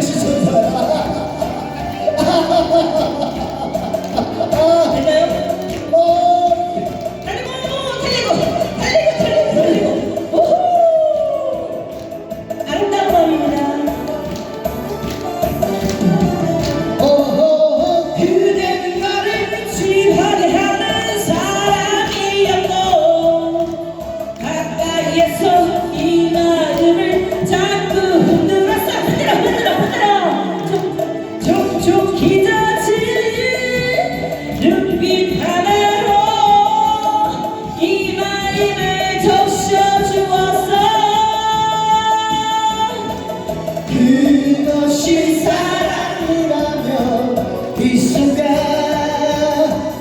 섹시 전사야 이것이 사랑이라면 이 순간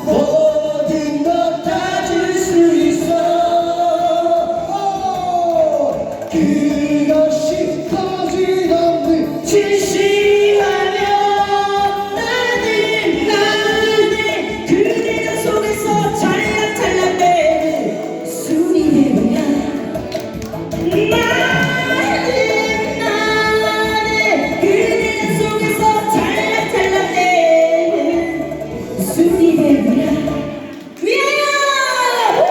모든 것 다질 수 있어. 그것이